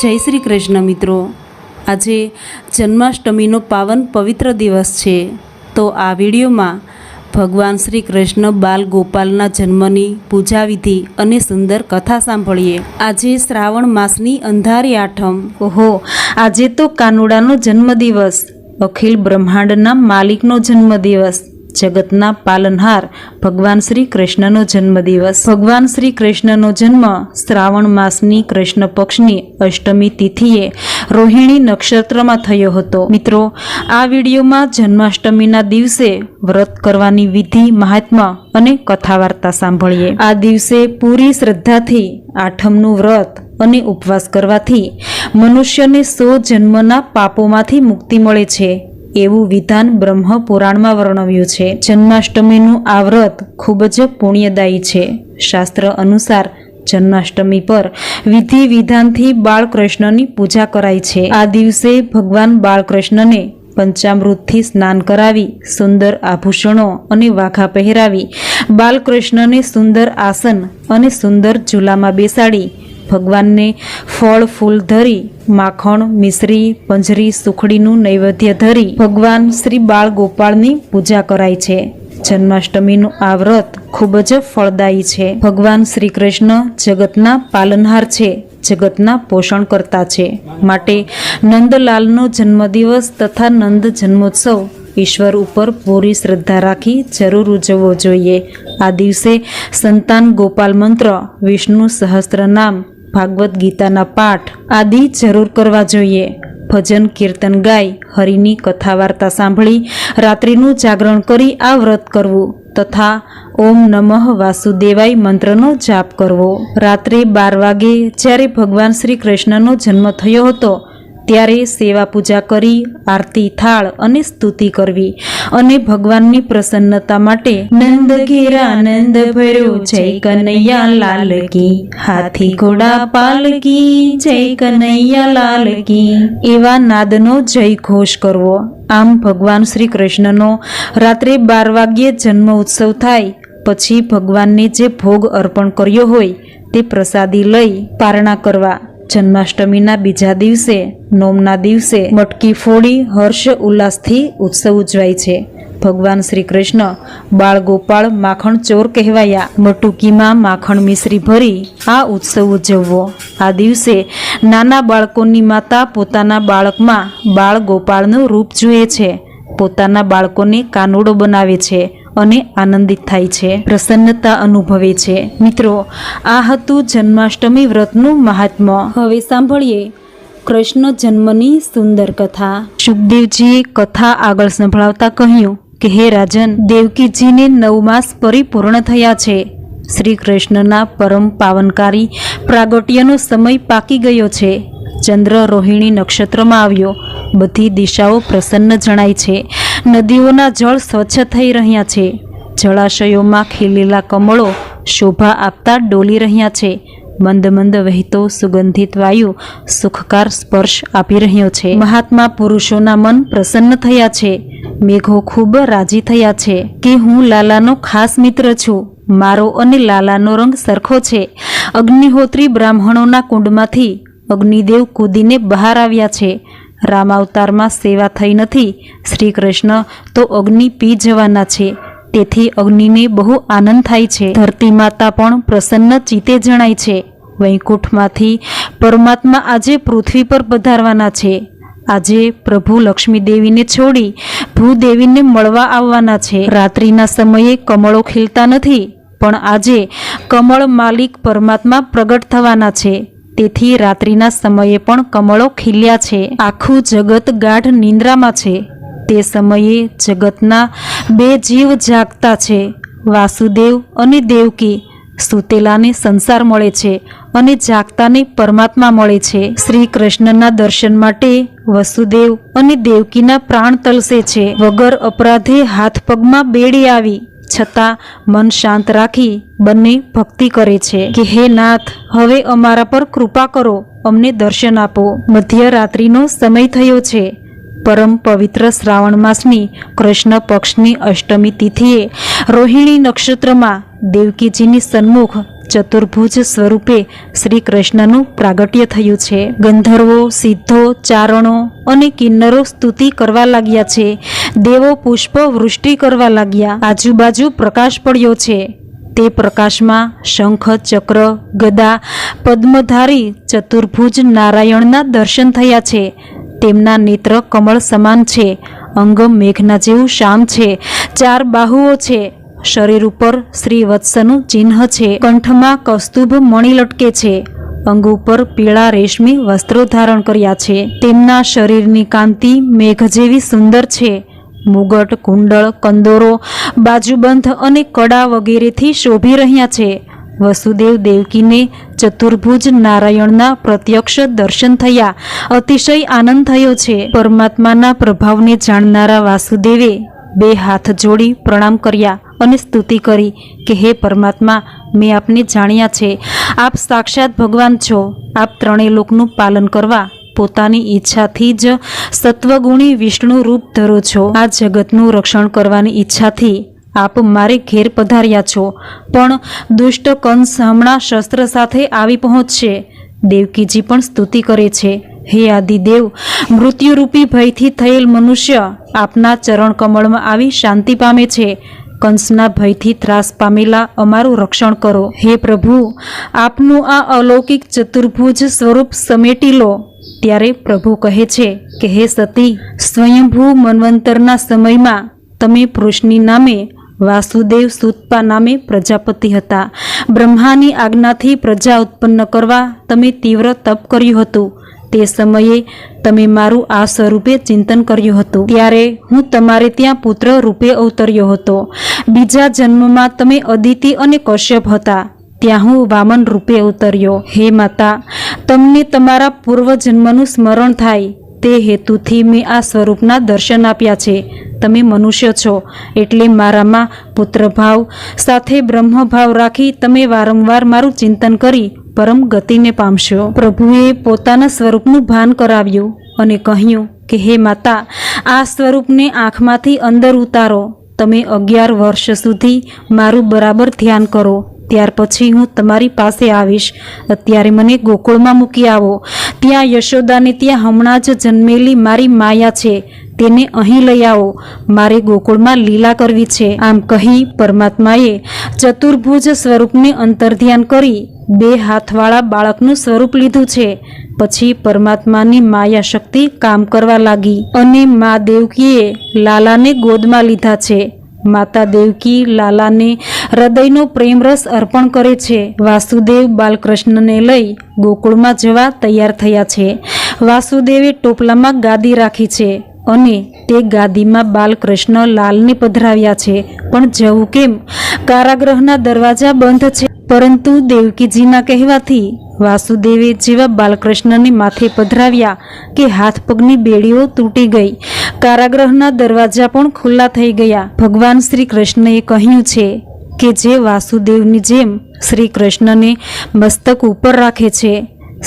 જય શ્રી કૃષ્ણ મિત્રો. આજે જન્માષ્ટમીનો પાવન પવિત્ર દિવસ છે. તો આ વિડીયોમાં ભગવાન શ્રી કૃષ્ણ બાલ ગોપાલના જન્મની પૂજાવિધિ અને સુંદર કથા સાંભળીએ. આજે શ્રાવણ માસની અંધારી આઠમ. ઓહો, આજે તો કાનુડાનો જન્મદિવસ. અખિલ બ્રહ્માંડના માલિકનો જન્મદિવસ. જગતના પાલનહાર ભગવાન શ્રી કૃષ્ણનો જન્મદિવસ. ભગવાન શ્રી કૃષ્ણનો જન્મ શ્રાવણ માસની કૃષ્ણ પક્ષની અષ્ટમી તિથિએ રોહિણી નક્ષત્રમાં થયો હતો. મિત્રો, આ વિડીયોમાં જન્માષ્ટમીના દિવસે વ્રત કરવાની વિધિ, મહાત્મા અને કથા વાર્તા સાંભળીએ. આ દિવસે પૂરી શ્રદ્ધાથી આઠમનું વ્રત અને ઉપવાસ કરવાથી મનુષ્યને સો જન્મના પાપોમાંથી મુક્તિ મળે છે. એવું વિધાન બ્રહ્મ પુરાણમાં વર્ણવ્યું છે. જન્માષ્ટમીનું આ વ્રત ખૂબ જ પુણ્યદાયી છે. શાસ્ત્ર અનુસાર જન્માષ્ટમી પર વિધિ વિધાનથી બાળકૃષ્ણની પૂજા કરાય છે. આ દિવસે ભગવાન બાળકૃષ્ણને પંચામૃતથી સ્નાન કરાવી, સુંદર આભૂષણો અને વાઘા પહેરાવી, બાલકૃષ્ણને સુંદર આસન અને સુંદર ઝૂલામાં બેસાડી ભગવાનને ફળ, ફૂલ ધરી, માખણ, મિશ્રી, પંજરી, સુખડીનું નૈવેદ્ય ધરી ભગવાન શ્રી બાળ ગોપાળની પૂજા કરાય છે. જન્માષ્ટમીનું આ વ્રત ખૂબ જ ફળદાયી છે. ભગવાન શ્રી કૃષ્ણ જગતના પાલનહાર છે, જગતના પોષણ કરતા છે. માટે નંદલાલનો જન્મદિવસ તથા નંદ જન્મોત્સવ ઈશ્વર ઉપર પૂરી શ્રદ્ધા રાખી જરૂર ઉજવવો જોઈએ. આ દિવસે સંતાન ગોપાલ મંત્ર વિષ્ણુ સહસ્ત્ર નામ ભાગવત ગીતાના પાઠ આદિ જરૂર કરવા જોઈએ. ભજન, કીર્તન ગાય હરિની કથા વાર્તા સાંભળી, રાત્રિનું જાગરણ કરી આ વ્રત કરવું તથા ઓમ નમઃ વાસુદેવાય મંત્રનો જાપ કરવો. રાત્રે બાર વાગે જ્યારે ભગવાન શ્રી કૃષ્ણનો જન્મ થયો હતો ત્યારે સેવા પૂજા કરી, આરતી, થાળ અને સ્તુતિ કરવી અને ભગવાનની પ્રસન્નતા માટે નંદ ઘેરા નંદ ભર્યો, જય કનૈયા લાલ કી. હાથી ઘોડા પાલકી જય કનૈયા લાલ કી. એવા નાદનો જય ઘોષ કરવો. આમ ભગવાન શ્રી કૃષ્ણનો રાત્રે બાર વાગ્યે જન્મ ઉત્સવ થાય, પછી ભગવાનને જે ભોગ અર્પણ કર્યો હોય, તે પ્રસાદી લઈ પારણા કરવા. જન્માષ્ટમીના બીજા દિવસે, નોમના દિવસે મટકી ફોડી હર્ષ ઉલ્લાસથી ઉત્સવ ઉજવાય છે. ભગવાન શ્રી કૃષ્ણ બાળ ગોપાળ માખણ ચોર કહેવાયા. મટુકીમાં માખણ મિશ્રી ભરી આ ઉત્સવ ઉજવવો. આ દિવસે નાના બાળકોની માતા પોતાના બાળકમાં બાળ ગોપાળનું રૂપ જુએ છે. પોતાના બાળકોને કાનુડો બનાવે છે. અને આનંદિત થાય છે. પ્રસન્નતા અનુભવે છે. મિત્રો, આ હતું જન્માષ્ટમી વ્રતનું મહાત્મ્ય. હવે સાંભળીએ કૃષ્ણ જન્મની સુંદર કથા. સુખદેવજીએ કથા આગળ સંભળાવતા કહ્યું કે, હે રાજન, દેવકીજીને નવ માસ પરિપૂર્ણ થયા છે. શ્રી કૃષ્ણના પરમ પાવનકારી પ્રાગટ્યનો સમય પાકી ગયો છે. ચંદ્ર રોહિણી નક્ષત્રમાં આવ્યો. બધી દિશાઓ પ્રસન્ન જણાય છે. નદીઓના જળ સ્વચ્છ થઈ રહ્યા છે. જળાશયોમાં ખીલેલા કમળો શોભા આપતા ડોલી રહ્યા છે. મંદ મંદ વહેતો સુગંધિત વાયુ સુખકાર સ્પર્શ આપી રહ્યો છે. મહાત્મા પુરુષોના મન પ્રસન્ન થયા છે. મેઘો ખૂબ રાજી થયા છે કે હું લાલાનો ખાસ મિત્ર છું. મારો અને લાલાનો રંગ સરખો છે. અગ્નિહોત્રી બ્રાહ્મણોના કુંડમાંથી અગ્નિદેવ કૂદીને બહાર આવ્યા છે. રામ અવતારમાં સેવા થઈ નથી. શ્રી કૃષ્ણ તો અગ્નિ પી જવાના છે. તેથી અગ્નિને બહુ આનંદ થાય છે. ધરતી માતા પણ પ્રસન્ન ચિતે જણાય છે. વૈકુંઠમાંથી પરમાત્મા આજે પૃથ્વી પર પધારવાના છે. આજે પ્રભુ લક્ષ્મીદેવીને છોડી ભૂદેવીને મળવા આવવાના છે. રાત્રિના સમયે કમળો ખીલતા નથી, પણ આજે કમળ માલિક પરમાત્મા પ્રગટ થવાના છે. તેથી રાત્રિના સમયે પણ કમળો ખીલ્યા છે. આખું જગત ગાઢ નિંદ્રામાં છે. તે સમયે જગતના બે જીવ જાગતા છે. વાસુદેવ અને દેવકી સુતેલાને સંસાર મળે છે અને જાગતાને પરમાત્મા મળે છે. શ્રી કૃષ્ણના દર્શન માટે વસુદેવ અને દેવકીના પ્રાણ તલસે છે. વગર અપરાધે હાથ પગમાં બેડી આવી છતાં મન શાંત રાખી બંને ભક્તિ કરે છે કે, હે નાથ, હવે અમારા પર કૃપા કરો, અમને દર્શન આપો. મધ્યરાત્રિનો સમય થયો છે. પરમ પવિત્ર શ્રાવણ માસની કૃષ્ણ પક્ષની અષ્ટમી તિથિએ રોહિણી નક્ષત્રમાં દેવકીજીની સન્મુખ ચતુર્ભુજ સ્વરૂપે શ્રી કૃષ્ણનું પ્રાગટ્ય થયું છે. ગંધર્વો, સિદ્ધો, ચારણો અને કિન્નરો સ્તુતિ કરવા લાગ્યા છે. દેવો પુષ્પ વૃષ્ટિ કરવા લાગ્યા. આજુબાજુ પ્રકાશ પડ્યો છે. તે પ્રકાશમાં શંખ, ચક્ર, ગદા, પદ્મધારી, ચતુર્ભુજ નારાયણના દર્શન થયા છે. તેમના નેત્ર કમળ સમાન છે. અંગ મેઘના જેવું શામ છે. ચાર બાહુઓ છે. શરીર ઉપર શ્રી વત્સનું ચિહ્ન છે. કંઠમાં કસ્તુભ મણિ લટકે છે. અંગ ઉપર પીળા રેશમી વસ્ત્રો ધારણ કર્યા છે. તેમના શરીરની કાંતિ મેઘ જેવી સુંદર છે. મુગટ, કુંડળ, કંદોરો, બાજુબંધ અને કડા વગેરેથી શોભી રહ્યા છે. વસુદેવ દેવકીને ચતુર્ભુજ નારાયણના પ્રત્યક્ષ દર્શન થયા. અતિશય આનંદ થયો છે. પરમાત્માના પ્રભાવને જાણનારા વાસુદેવે બે હાથ જોડી પ્રણામ કર્યા. અને સ્તુતિ કરી કે હે પરમાત્મા, મેં આપને જાણ્યા છે, આપ સાક્ષાત ભગવાન છો. આપ ત્રણેય લોકનું પાલન કરવા પોતાની ઈચ્છાથી જ સત્વગુણી વિષ્ણુ રૂપ ધરો છો. આ જગતનું રક્ષણ કરવાની ઈચ્છાથી આપ મારે ઘેર પધાર્યા છો. પણ દુષ્ટ કંસ હમણાં શસ્ત્ર સાથે આવી પહોંચશે. દેવકીજી પણ સ્તુતિ કરે છે. હે આદિદેવ, મૃત્યુરૂપી ભયથી થયેલ મનુષ્ય આપના ચરણ કમળમાં આવી શાંતિ પામે છે. કંસના ભયથી ત્રાસ પામેલા, અમારું રક્ષણ કરો. હે પ્રભુ, આપનું આ અલૌકિક ચતુર્ભુજ સ્વરૂપ સમેટી લો. ત્યારે પ્રભુ કહે છે કે, હે સતી, સ્વયંભૂ મન્વંતરના સમયમાં તમે પુરુષની નામે, વાસુદેવ સુતપા નામે પ્રજાપતિ હતા. બ્રહ્માની આજ્ઞાથી પ્રજા ઉત્પન્ન કરવા તમે તીવ્ર તપ કર્યું હતું. તે સમયે તમે મારું આ સ્વરૂપે ચિંતન કર્યું હતું. ત્યારે હું તમારે ત્યાં પુત્ર રૂપે અવતર્યો હતો. બીજા જન્મમાં તમે અદિતિ અને કશ્યપ હતા. ત્યાં હું વામન રૂપે અવતર્યો. હે માતા, તમને તમારા પૂર્વજન્મનું સ્મરણ થાય. તે હેતુથી મેં આ સ્વરૂપના દર્શન આપ્યા છે. તમે મનુષ્ય છો, એટલે મારામાં પુત્રભાવ સાથે બ્રહ્મભાવ રાખી તમે વારંવાર મારું ચિંતન કરી પરમ ગતિને પામશો. પ્રભુએ પોતાના સ્વરૂપનું ભાન કરાવ્યું અને કહ્યું કે, હે માતા, આ સ્વરૂપને આંખમાંથી અંદર ઉતારો. તમે અગિયાર વર્ષ સુધી મારું બરાબર ધ્યાન કરો. ત્યાર પછી હું તમારી પાસે આવીશ. અત્યારે મને ગોકુળમાં મૂકી આવો. ત્યાં યશોદાને ત્યાં હમણાં જ જન્મેલી મારી માયા છે. તેને અહીં લઈ આવો. મારે ગોકુળમાં લીલા કરવી છે. આમ કહી પરમાત્માએ ચતુર્ભુજ સ્વરૂપને અંતર્ધ્યાન કરી બે હાથવાળા બાળકનું સ્વરૂપ લીધું છે. પછી પરમાત્માની માયા શક્તિ કામ કરવા લાગી અને મા દેવકીએ લાલાને ગોદમાં લીધા છે. માતા દેવકી લાલાને હૃદયનો પ્રેમરસ અર્પણ કરે છે. વાસુદેવ બાલકૃષ્ણને લઈ ગોકુળમાં જવા તૈયાર થયા છે. વાસુદેવે ટોપલામાં ગાદી રાખી છે અને તે ગાદીમાં બાલકૃષ્ણ લાલને પધરાવ્યા છે. પણ જવું કેમ? કારાગૃહના દરવાજા બંધ છે. પરંતુ દેવકીજીના કહેવાથી વાસુદેવે જેવા બાલકૃષ્ણને માથે પધરાવ્યા કે હાથ પગની બેડીઓ તૂટી ગઈ. કારાગૃહના દરવાજા પણ ખુલ્લા થઈ ગયા. ભગવાન શ્રી કૃષ્ણએ કહ્યું છે કે જે વાસુદેવની જેમ શ્રી કૃષ્ણને મસ્તક ઉપર રાખે છે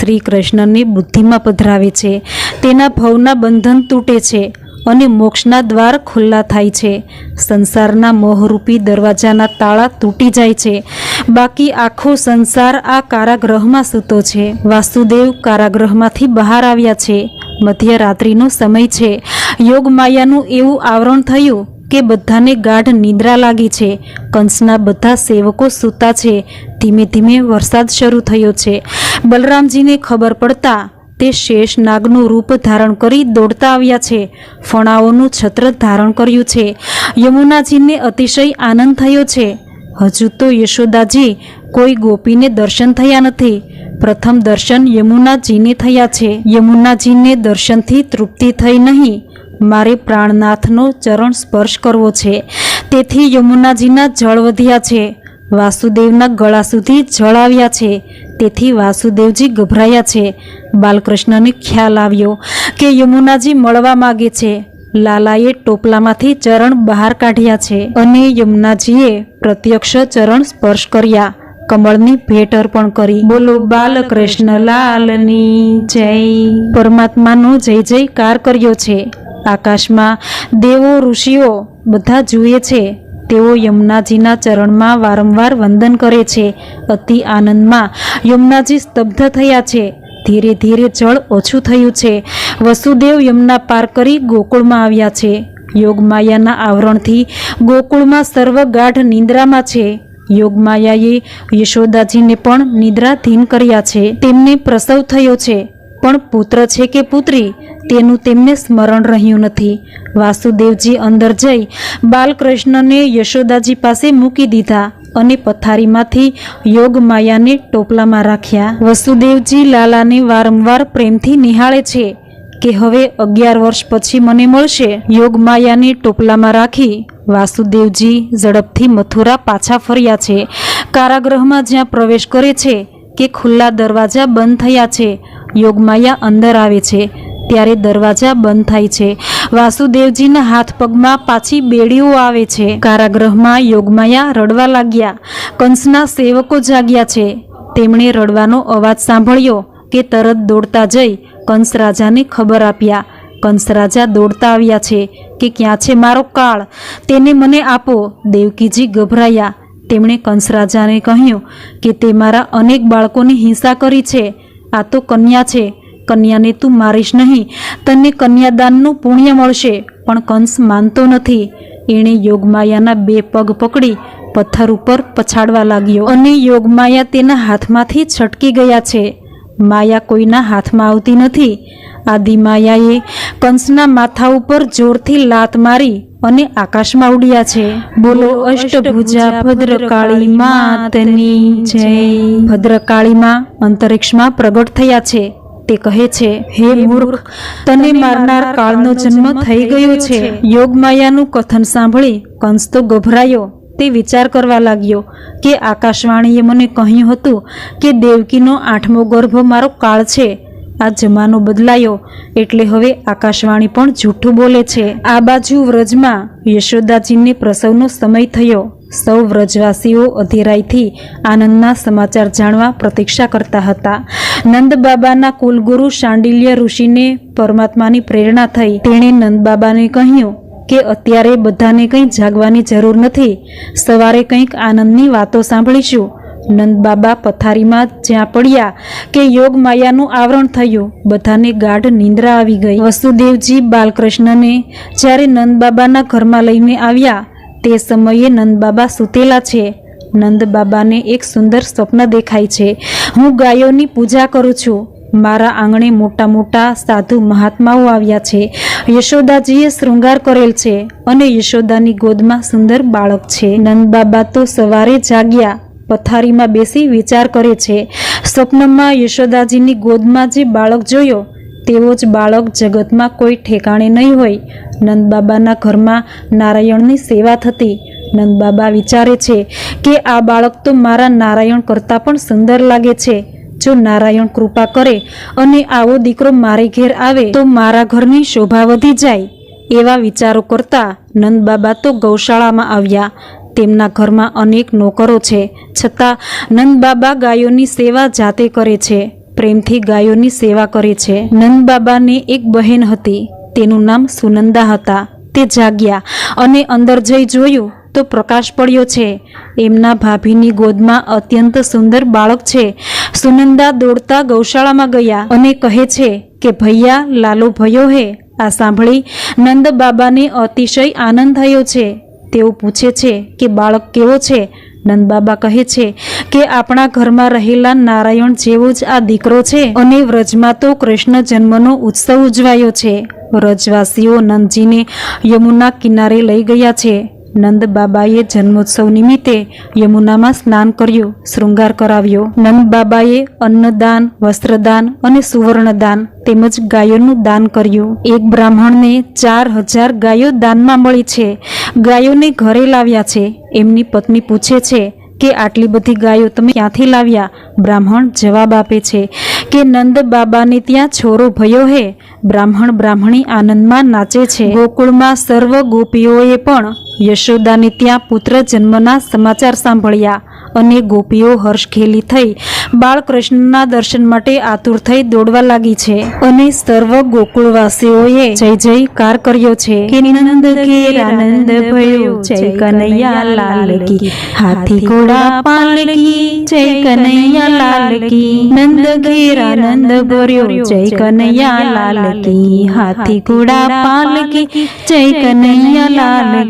શ્રી કૃષ્ણને બુદ્ધિમાં પધરાવે છે. તેના ભવના બંધન તૂટે છે. અને મોક્ષના દ્વાર ખુલ્લા થાય છે. સંસારના મોહરૂપી દરવાજાના તાળા તૂટી જાય છે. બાકી આખો સંસાર આ કારાગ્રહમાં સૂતો છે. વાસુદેવ કારાગૃહમાંથી બહાર આવ્યા છે. મધ્યરાત્રિનો સમય છે. યોગમાયાનું એવું આવરણ થયું કે બધાને ગાઢ નિદ્રા લાગી છે. કંસના બધા સેવકો સૂતા છે. ધીમે ધીમે વરસાદ શરૂ થયો છે. બલરામજીને ખબર પડતા તે શેષ નાગનું રૂપ ધારણ કરી દોડતા આવ્યા છે. ફણાઓનું છત્ર ધારણ કર્યું છે. યમુનાજીને અતિશય આનંદ થયો છે. હજુ તો યશોદાજી કોઈ ગોપીને દર્શન થયા નથી. પ્રથમ દર્શન યમુનાજીને થયા છે. યમુનાજીને દર્શનથી તૃપ્તિ થઈ નહીં. મારે પ્રાણનાથનો ચરણ સ્પર્શ કરવો છે. તેથી યમુનાજીના જળ વધ્યા છે. વાસુદેવના ગળા સુધી જળ આવ્યા છે. તેથી વાસુદેવજી ગભરાયા છે. બાલકૃષ્ણને ખ્યાલ આવ્યો કે યમુનાજી મળવા માગે છે. લાલાએ ટોપલામાંથી ચરણ બહાર કાઢ્યા છે અને યમુનાજીએ પ્રત્યક્ષ ચરણ સ્પર્શ કર્યા. કમળની ભેટ અર્પણ કરી. બોલો, બાલકૃષ્ણ લાલની જય. પરમાત્માનો જય જયકાર કર્યો છે. આકાશમાં દેવો ઋષિઓ બધા જુએ છે. તેઓ યમુનાજીના ચરણમાં વારંવાર વંદન કરે છે. અતિ આનંદમાં યમુનાજી સ્તબ્ધ થયા છે. ધીરે ધીરે જળ ઓછું થયું છે. વસુદેવ યમુના પાર કરી ગોકુળમાં આવ્યા છે. યોગમાયાના આવરણથી ગોકુળમાં સર્વ ગાઢ નિંદ્રામાં છે. યોગમાયાએ યશોદાજીને પણ નિદ્રાધીન કર્યા છે. તેમને પ્રસવ થયો છે. પણ પુત્ર છે કે પુત્રી, તેનું તેમને સ્મરણ રહ્યું નથી. વાસુદેવજી અંદર જઈ બાલકૃષ્ણને યશોદાજી પાસે મૂકી દીધા અને પથારીમાંથી યોગ માયાને ટોપલામાં રાખ્યા. વસુદેવજી લાલાને વારંવાર પ્રેમથી નિહાળે છે કે હવે અગિયાર વર્ષ પછી મને મળશે. યોગ માયાને ટોપલામાં રાખી વાસુદેવજી ઝડપથી મથુરા પાછા ફર્યા છે. કારાગૃહમાં જ્યાં પ્રવેશ કરે છે કે ખુલ્લા દરવાજા બંધ થયા છે યોગમાયા અંદર આવે છે, ત્યારે દરવાજા બંધ થાય છે. વાસુદેવજીના હાથ પગમાં પાછી બેડીઓ આવે છે. કારાગૃહમાં યોગમાયા રડવા લાગ્યા. કંસના સેવકો જાગ્યા છે. તેમણે રડવાનો અવાજ સાંભળ્યો કે તરત દોડતા જઈ કંસ રાજાને ખબર આપ્યા. કંસ રાજા દોડતા આવ્યા છે કે ક્યાં છે મારો કાળ? તેને મને આપો. દેવકીજી ગભરાયા. તેમણે કંસ રાજાને કહ્યું કે તે મારા અનેક બાળકોની હિંસા કરી છે. આ તો કન્યા છે. કન્યાને તું મારીશ નહીં. તને કન્યાદાનનું પુણ્ય મળશે, પણ કંસ માનતો નથી. એણે યોગમાયાના બે પગ પકડી, પથ્થર ઉપર પછાડવા લાગ્યો અને યોગમાયા તેના હાથમાંથી છટકી ગયા છે. માયા કોઈના હાથમાં આવતી નથી. આદિમાયાએ કંસના માથા ઉપર જોરથી લાત મારી અને આકાશમાં ઉડ્યા છે. બોલો અષ્ટભુજા ભદ્રકાળી માતની જય. ભદ્રકાળી માં અંતરિક્ષમાં પ્રગટ થયા છે. તે કહે છે હે મૂર્ખ તને મારનાર કાળનો જન્મ થઈ ગયો છે. યોગમાયાનું કથન સાંભળી કંસ તો ગભરાયો. તે વિચાર કરવા લાગ્યો કે આકાશવાણીએ મને કહ્યું હતું કે દેવકીનો આઠમો ગર્ભ મારો કાળ છે. આ જમાનો બદલાયો એટલે હવે આકાશવાણી પણ જૂઠું બોલે છે. આ બાજુ વ્રજમાં યશોદાજીને પ્રસવનો સમય થયો. સૌ વ્રજવાસીઓ અધીરાઈથી આનંદના સમાચાર જાણવા પ્રતીક્ષા કરતા હતા. નંદબાબાના કુલગુરુ શાંડિલ્ય ઋષિને પરમાત્માની પ્રેરણા થઈ. તેણે નંદબાબાને કહ્યું કે, અત્યારે બધાને કંઈ જાગવાની જરૂર નથી. સવારે કંઈક આનંદની વાતો સાંભળીશું. નંદ બાબા પથારીમાં જ્યાં પડ્યા કે યોગ માયાનું આવરણ થયું, બધાને ગાઢ નિંદ્રા આવી ગઈ. વસુદેવજી બાલકૃષ્ણને જ્યારે નંદબાબાના ઘરમાં લઈને આવ્યા, તે સમયે નંદબાબા સૂતેલા છે. નંદબાબાને એક સુંદર સ્વપ્ન દેખાય છે. હું ગાયોની પૂજા કરું છું. મારા આંગણે મોટા મોટા સાધુ મહાત્માઓ આવ્યા છે. યશોદાજીએ શૃંગાર કરેલ છે અને યશોદાની ગોદમાં સુંદર બાળક છે. નંદબાબા તો સવારે જાગ્યા પથારીમાં બેસી વિચાર કરે છે. સ્વપ્નમાં યશોદાજીની ગોદમાં જે બાળક જોયો, તેવો જ બાળક જગતમાં કોઈ ઠેકાણે નહીં હોય. નંદબાબાના ઘરમાં નારાયણની સેવા થતી. નંદબાબા વિચારે છે કે આ બાળક તો મારા નારાયણ કરતાં પણ સુંદર લાગે છે. જો નારાયણ કૃપા કરે અને આવો દીકરો મારે ઘેર આવે, તો મારા ઘરની શોભા વધી જાય. એવા વિચારો કરતા નંદબાબા તો ગૌશાળામાં આવ્યા. તેમના ઘરમાં અનેક નોકરો છે. છતાં નંદબાબા ગાયોની સેવા જાતે કરે છે. પ્રેમથી ગાયોની સેવા કરે છે. નંદબાબાની એક બહેન હતી. તેનું નામ સુનંદા હતા. તે જાગ્યા અને અંદર જઈ જોયું તો પ્રકાશ પડ્યો છે. એમના ભાભીની ગોદમાં અત્યંત સુંદર બાળક છે. સુનંદા દોડતા ગૌશાળામાં ગયા અને કહે છે કે, ભૈયા, લાલો ભયો હે. આ સાંભળી નંદ બાબાને અતિશય આનંદ થયો છે. તેઓ પૂછે છે કે બાળક કેવો છે? નંદબાબા કહે છે કે આપણા ઘરમાં રહેલા નારાયણ જેવો જ આ દીકરો છે અને વ્રજમાં તો કૃષ્ણ જન્મનો ઉત્સવ ઉજવાયો છે. વ્રજવાસીઓ નંદજીને યમુના કિનારે લઈ ગયા છે. નંદ બાબાએ જન્મોત્સવ નિમિત્તે યમુનામાં સ્નાન કર્યું, શૃંગાર કરાવ્યો. નંદ બાબાએ અન્નદાન, વસ્ત્રદાન અને સુવર્ણદાન તેમજ ગાયોનું દાન કર્યું. એક બ્રાહ્મણને ચાર હજાર ગાયો દાનમાં મળી છે. ગાયોને ઘરે લાવ્યા છે. એમની પત્ની પૂછે છે કે આટલી બધી ગાયો તમે ક્યાંથી લાવ્યા? બ્રાહ્મણ જવાબ આપે છે. કે નંદ બાબાને ત્યાં છોરો ભયો હે, બ્રાહ્મણ બ્રાહ્મણી આનંદમાં નાચે છે. ગોકુળમાં સર્વ ગોપીઓએ પણ યશોદાને ત્યાં પુત્ર જન્મના સમાચાર સાંભળ્યા. અને ગોપીઓ હર્ષખેલી થઈ બાળકૃષ્ણના દર્શન માટે આતુર થઈ દોડવા લાગી છે. અને સર્વ ગોકુળવાસીઓએ જય જયકાર કર્યો છે. હાથી ઘોડા પાલકી જય કનૈયા લાલ નંદ ઘેર આનંદ ભર્યો, જય કનૈયા લાલ હાથી ઘોડા પાલકી જય કનૈયા લાલ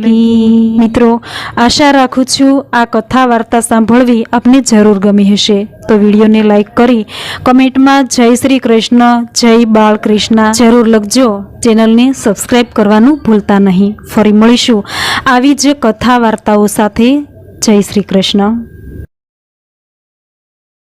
મિત્રો, આશા રાખું છું આ કથા વાર્તા સાંભળવી આપને જરૂર ગમી હશે. તો વિડીયોને લાઈક કરી કમેન્ટમાં જય શ્રી કૃષ્ણ, જય બાળકૃષ્ણ જરૂર લખજો. ચેનલને સબસ્ક્રાઈબ કરવાનું ભૂલતા નહીં. ફરી મળીશું. આવી જ કથા વાર્તાઓ સાથે. જય શ્રી કૃષ્ણ.